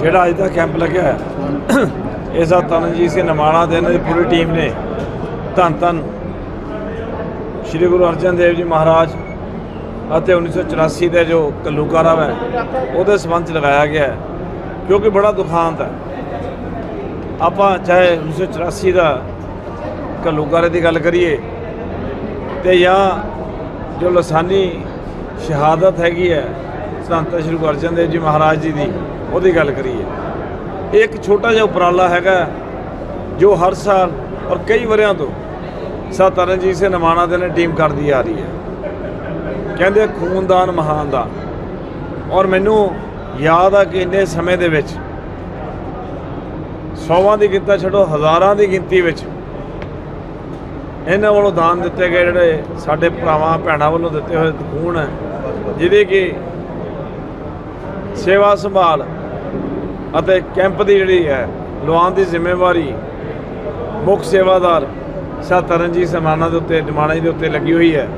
ਜਿਹੜਾ ਅੱਜ ਦਾ ਕੈਂਪ ਲੱਗਿਆ ਹੈ ਇਸ ਦਾ ਤਨਜੀਤ ਸਿੰਘ ਨਮਾਣਾ ਤੇ ਇਹਨਾਂ ਦੀ ਪੂਰੀ ਟੀਮ ਨੇ। ਧੰਨ ਧੰਨ। ਸ੍ਰੀ ਗੁਰੂ ਅਰਜਨ ਦੇਵ ਜੀ ਮਹਾਰਾਜ ਅਤੇ 1984 ਦੇ ਜੋ ਕਲੂਕਾਰਾ ਹੈ, ਉਹਦੇ ਸੰਬੰਧ ਚ ਲਗਾਇਆ ਗਿਆ ਹੈ, ਕਿਉਂਕਿ ਬੜਾ ਦੁਖਾਂਤ ਹੈ। ਆਪਾਂ ਚਾਹੇ 1984 ਦਾ ਕਲੂਕਾਰੇ ਦੀ ਗੱਲ ਕਰੀਏ ਤੇ ਜਾਂ ਜੋ ਲਸਾਨੀ ਸ਼ਹਾਦਤ ਹੈਗੀ ਹੈ ਸੰਤ ਸ੍ਰੀ ਗੁਰੂ ਅਰਜਨ ਦੇਵ ਜੀ ਮਹਾਰਾਜ ਜੀ ਦੀ ਉਹਦੀ ਗੱਲ ਕਰੀਏ। ਇਹ ਇੱਕ ਛੋਟਾ ਜਿਹਾ ਉਪਰਾਲਾ ਹੈਗਾ ਜੋ ਹਰ ਸਾਲ ਔਰ ਕਈ ਵਰਿਆਂ ਤੋਂ ਸਾ ਤਰਨਜੀਤ ਸਿੰਘ ਨਮਾਣਾ ਦੇ ਨੇ ਟੀਮ ਕਰਦੀ ਆ ਰਹੀ ਹੈ। ਕਹਿੰਦੇ ਖੂਨਦਾਨ ਮਹਾਨ ਦਾ ਔਰ ਮੈਨੂੰ ਯਾਦ ਆ ਕਿ ਇੰਨੇ ਸਮੇਂ ਦੇ ਵਿੱਚ ਸੌਵਾਂ ਦੀ ਗਿਣਤੀ ਛੱਡੋ, ਹਜ਼ਾਰਾਂ ਦੀ ਗਿਣਤੀ ਵਿੱਚ ਇਹਨਾਂ ਵੱਲੋਂ ਦਾਨ ਦਿੱਤੇ ਗਏ ਜਿਹੜੇ ਸਾਡੇ ਭਰਾਵਾਂ, ਭੈਣਾਂ ਵੱਲੋਂ ਦਿੱਤੇ ਹੋਏ ਖੂਨ ਹੈ ਜਿਹਦੇ ਕਿ ਸੇਵਾ ਸੰਭਾਲ ਅਤੇ ਕੈਂਪ ਦੀ ਜਿਹੜੀ ਹੈ, ਲਵਾਉਣ ਦੀ ਜ਼ਿੰਮੇਵਾਰੀ ਮੁੱਖ ਸੇਵਾਦਾਰ ਸਾ ਤਰਨਜੀਤ ਸਮਾਨਾ ਦੇ ਉੱਤੇ, ਨਿਮਾਣਾ ਜੀ ਦੇ ਉੱਤੇ ਲੱਗੀ ਹੋਈ ਹੈ।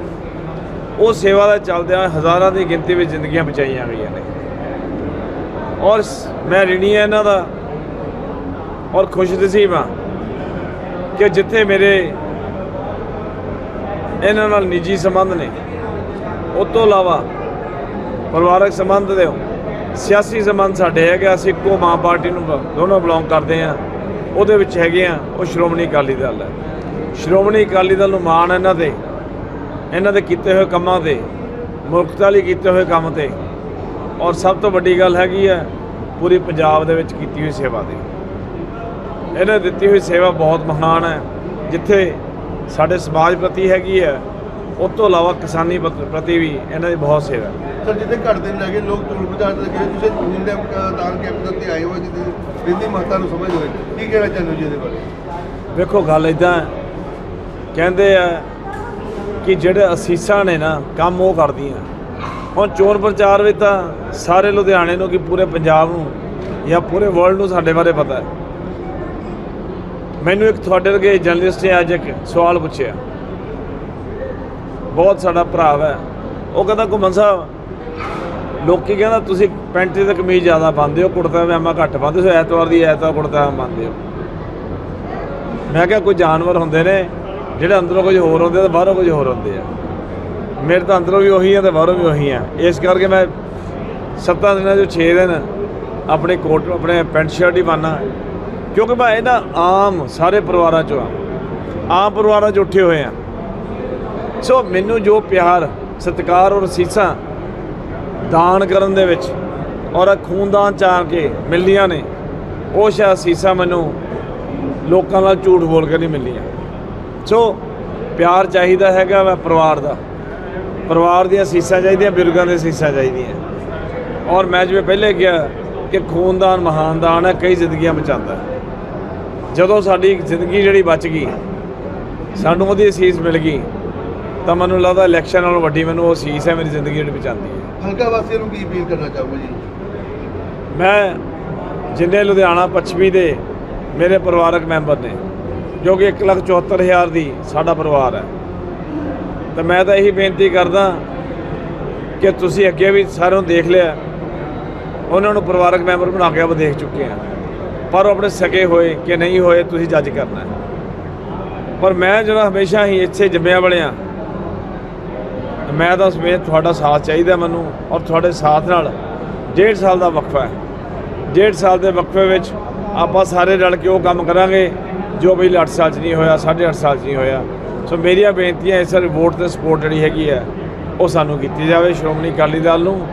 ਉਹ ਸੇਵਾ ਦਾ ਚੱਲਦਿਆਂ ਹਜ਼ਾਰਾਂ ਦੀ ਗਿਣਤੀ ਵਿੱਚ ਜ਼ਿੰਦਗੀਆਂ ਬਚਾਈਆਂ ਗਈਆਂ ਨੇ। ਔਰ ਮੈਂ ਰਿਣੀ ਹੈ ਇਹਨਾਂ ਦਾ ਔਰ ਖੁਸ਼ ਨਸੀਬ ਹਾਂ ਕਿ ਜਿੱਥੇ ਮੇਰੇ ਇਹਨਾਂ ਨਾਲ ਨਿੱਜੀ ਸੰਬੰਧ ਨੇ ਉਸ ਤੋਂ ਇਲਾਵਾ ਪਰਿਵਾਰਕ ਸੰਬੰਧ ਦੇ ਸਿਆਸੀ ਸੰਬੰਧ ਸਾਡੇ ਹੈਗੇ, ਅਸੀਂ ਇੱਕੋ ਮਾਂ ਪਾਰਟੀ ਨੂੰ ਦੋਨੋਂ ਬਿਲੋਂਗ ਕਰਦੇ ਆ ਉਹਦੇ ਵਿੱਚ ਹੈਗੇ ਆ ਉਹ ਸ਼੍ਰੋਮਣੀ ਅਕਾਲੀ ਦਲ ਹੈ। ਸ਼੍ਰੋਮਣੀ ਅਕਾਲੀ ਦਲ ਨੂੰ ਮਾਣ ਇਹਨਾਂ ਦੇ। ਇਹਨਾਂ ਦੇ ਕੀਤੇ ਹੋਏ ਕੰਮਾਂ ਤੇ ਮੁਲਕਤਾ ਲਈ ਕੀਤੇ ਹੋਏ ਕੰਮ ਤੇ। ਔਰ ਸਭ ਤੋਂ ਵੱਡੀ ਗੱਲ ਹੈਗੀ ਹੈ, ਪੂਰੀ ਪੰਜਾਬ ਦੇ ਵਿੱਚ ਕੀਤੀ ਹੋਈ ਸੇਵਾ ਦੀ। ਇਹਨਾਂ ਦਿੱਤੀ ਹੋਈ ਸੇਵਾ ਬਹੁਤ ਮਹਾਨ ਹੈ। ਜਿੱਥੇ ਸਾਡੇ ਸਮਾਜ ਪ੍ਰਤੀ ਹੈਗੀ ਹੈ ਉਸ ਤੋਂ ਇਲਾਵਾ ਕਿਸਾਨੀ ਪ੍ਰਤ- ਵੀ ਇਹਨਾਂ ਦੀ ਬਹੁਤ ਸੇਵਾ ਸਰ ਜਿੱਥੇ ਘਰ ਦੇ ਲੱਗੇ ਲੋਕ ਟੋਲ ਬਾਜ਼ਾਰ ਤੇ ਲੱਗੇ ਤੁਸੀਂ ਅ, ਦਾਨ ਕੈਂਪ ਉੱਤੇ ਆਏ ਹੋ ਜਿਹਦੀ ਰਿੰਦੀ ਮਾਤਾ ਨੂੰ ਸਮਝ ਹੋਏ ਕੀ ਕਹਿਣਾ ਚਾਹੁੰਦੇ ਜੀ ਇਹਦੇ ਬਾਰੇ? ਵੇਖੋ ਗੱਲ ਇਦਾਂ ਕਹਿੰਦੇ ਆ ਕਿ ਜਿਹੜੇ ਅਸੀਸਾਂ ਨੇ ਨਾ ਕੰਮ ਉਹ ਕਰਦੀਆਂ। ਹੁਣ ਚੋਣ ਪ੍ਰਚਾਰ ਵਿੱਚ ਤਾਂ ਸਾਰੇ ਲੁਧਿਆਣੇ ਨੂੰ ਕਿ ਪੂਰੇ ਪੰਜਾਬ ਨੂੰ ਜਾਂ ਪੂਰੇ ਵਰਲਡ ਨੂੰ ਸਾਡੇ ਬਾਰੇ ਪਤਾ ਹੈ। ਮੈਨੂੰ ਇੱਕ ਤੁਹਾਡੇ ਵਰਗੇ ਜਰਨਲਿਸਟ ਨੇ ਅੱਜ ਇੱਕ ਸਵਾਲ ਪੁੱਛਿਆ। ਬਹੁਤ ਸਾਡਾ ਭਰਾ ਹੈ ਉਹ ਕਹਿੰਦਾ, ਘੁੰਮਣ ਸਾਹਿਬ, ਲੋਕੀ ਕਹਿੰਦਾ, ਤੁਸੀਂ ਪੈਂਟ ਤੇ ਕਮੀਜ਼ ਜ਼ਿਆਦਾ ਪਾਉਂਦੇ ਹੋ, ਕੁੜਤਾ ਪਜਾਮਾ ਘੱਟ ਪਾਉਂਦੇ ਹੋ ਐਤਵਾਰ ਦੀ ਐਤਵਾਰ ਕੁੜਤਾ ਪਾਉਂਦੇ ਹੋ। ਮੈਂ ਕਿਹਾ, ਕੋਈ ਜਾਨਵਰ ਹੁੰਦੇ ਨੇ, ਜਿਹੜੇ ਅੰਦਰੋਂ ਕੁਝ ਹੋਰ ਹੁੰਦੇ ਤੇ ਬਾਹਰੋਂ ਕੁਝ ਹੋਰ ਹੁੰਦੇ ਆ। ਮੇਰੇ ਤਾਂ ਅੰਦਰੋਂ ਵੀ ਉਹੀ ਆ ਤੇ ਬਾਹਰੋਂ ਵੀ ਉਹੀ ਆ। ਇਸ ਕਰਕੇ ਮੈਂ ਸੱਤਾਂ ਦਿਨਾਂ ਚੋਂ 6 ਦਿਨ ਆਪਣੇ ਕੋਟ, ਆਪਣੇ ਪੈਂਟ ਸ਼ਰਟ ਹੀ ਪਾਨਾ ਕਿਉਂਕਿ ਮੈਂ ਇਹਨਾਂ ਆਮ ਸਾਰੇ ਪਰਿਵਾਰਾਂ ਚੋਂ ਆਮ ਪਰਿਵਾਰਾਂ 'ਚ ਉੱਠੇ ਹੋਏ ਆ। ਸੋ ਮੈਨੂੰ ਜੋ ਪਿਆਰ, ਸਤਿਕਾਰ ਔਰ ਅਸੀਸਾਂ ਦਾਨ ਕਰਨ ਦੇ ਵਿੱਚ ਔਰ ਖੂਨਦਾਨ ਚਾਹ ਕੇ ਮਿਲਦੀਆਂ ਨੇ, ਉਹ ਸ਼ਾਇਦ ਅਸੀਸਾਂ ਮੈਨੂੰ ਲੋਕਾਂ ਨਾਲ ਝੂਠ ਬੋਲ ਕੇ ਨਹੀਂ ਮਿਲੀਆਂ। ਸੋ ਪਿਆਰ ਚਾਹੀਦਾ ਹੈਗਾ ਵਾ ਪਰਿਵਾਰ ਦਾ। ਪਰਿਵਾਰ ਦੀਆਂ ਸੀਸਾਂ ਚਾਹੀਦੀਆਂ, ਬਜ਼ੁਰਗਾਂ ਦੀਆਂ ਸੀਸਾਂ ਚਾਹੀਦੀਆਂ। ਔਰ ਮੈਂ ਜਿਵੇਂ ਪਹਿਲੇ ਕਿਹਾ ਕਿ ਖੂਨਦਾਨ ਮਹਾਨ ਦਾਨ ਹੈ, ਕਈ ਜ਼ਿੰਦਗੀਆਂ ਬਚਾਉਂਦਾ ਜਦੋਂ ਸਾਡੀ ਜ਼ਿੰਦਗੀ ਜਿਹੜੀ ਬਚ ਗਈ, ਸਾਨੂੰ ਉਹਦੀ ਅਸੀਸ ਮਿਲ ਗਈ ਤਾਂ ਮੈਨੂੰ ਲੱਗਦਾ ਇਲੈਕਸ਼ਨ ਨਾਲੋਂ ਵੱਡੀ ਮੈਨੂੰ ਉਹ ਅਸੀਸ ਹੈ ਮੇਰੀ ਜ਼ਿੰਦਗੀ ਜਿਹੜੀ ਬਚਾਉਂਦੀ ਹੈ। ਹਲਕਾ ਵਾਸੀਆਂ ਨੂੰ ਕੀ ਅਪੀਲ ਕਰਨਾ ਚਾਹੋਗੇ ਜੀ? ਮੈਂ ਜਿੰਨੇ ਲੁਧਿਆਣਾ ਪੱਛਮੀ ਦੇ ਮੇਰੇ ਪਰਿਵਾਰਕ ਮੈਂਬਰ ਨੇ ਜੋ ਕਿ 174000 ਦੀ ਸਾਡਾ ਪਰਿਵਾਰ ਹੈ। ਤਾਂ ਮੈਂ ਤਾਂ ਇਹੀ ਬੇਨਤੀ ਕਰਦਾ ਕਿ ਤੁਸੀਂ ਅੱਗੇ ਵੀ ਸਾਰਿਆਂ ਨੂੰ ਦੇਖ ਲਿਆ ਉਹਨਾਂ ਨੂੰ ਪਰਿਵਾਰਕ ਮੈਂਬਰ ਬਣਾ ਕੇ ਆਪ ਦੇਖ ਚੁੱਕੇ ਆ। ਪਰ ਉਹ ਆਪਣੇ ਸਕੇ ਹੋਏ ਕਿ ਨਹੀਂ ਹੋਏ ਤੁਸੀਂ ਜੱਜ ਕਰਨਾ ਪਰ ਮੈਂ ਜਿਹੜਾ ਹਮੇਸ਼ਾ ਹੀ ਇੱਥੇ ਜੰਮਿਆ ਵਲਿਆ ਮੈਂ ਤਾਂ ਸਮੇਤ ਤੁਹਾਡਾ ਸਾਥ ਚਾਹੀਦਾ ਮੈਨੂੰ ਔਰ ਤੁਹਾਡੇ ਸਾਥ ਨਾਲ ਡੇਢ ਸਾਲ ਦਾ ਵਕਫਾ ਹੈ। ਡੇਢ ਸਾਲ ਦੇ ਵਕਫੇ ਵਿੱਚ ਆਪਾਂ ਸਾਰੇ ਰਲ ਕੇ ਉਹ ਕੰਮ ਕਰਾਂਗੇ ਜੋ ਪਹਿਲੇ 8 ਸਾਲ 'ਚ ਨਹੀਂ ਹੋਇਆ 8.5 ਸਾਲ 'ਚ ਨਹੀਂ ਹੋਇਆ। ਸੋ ਮੇਰੀਆਂ ਬੇਨਤੀਆਂ ਇਸ ਵਾਰ ਵੋਟ ਤੇ ਸਪੋਰਟ ਜਿਹੜੀ ਹੈਗੀ ਹੈ, ਉਹ ਸਾਨੂੰ ਕੀਤੀ ਜਾਵੇ। ਸ਼੍ਰੋਮਣੀ ਅਕਾਲੀ ਦਲ ਨੂੰ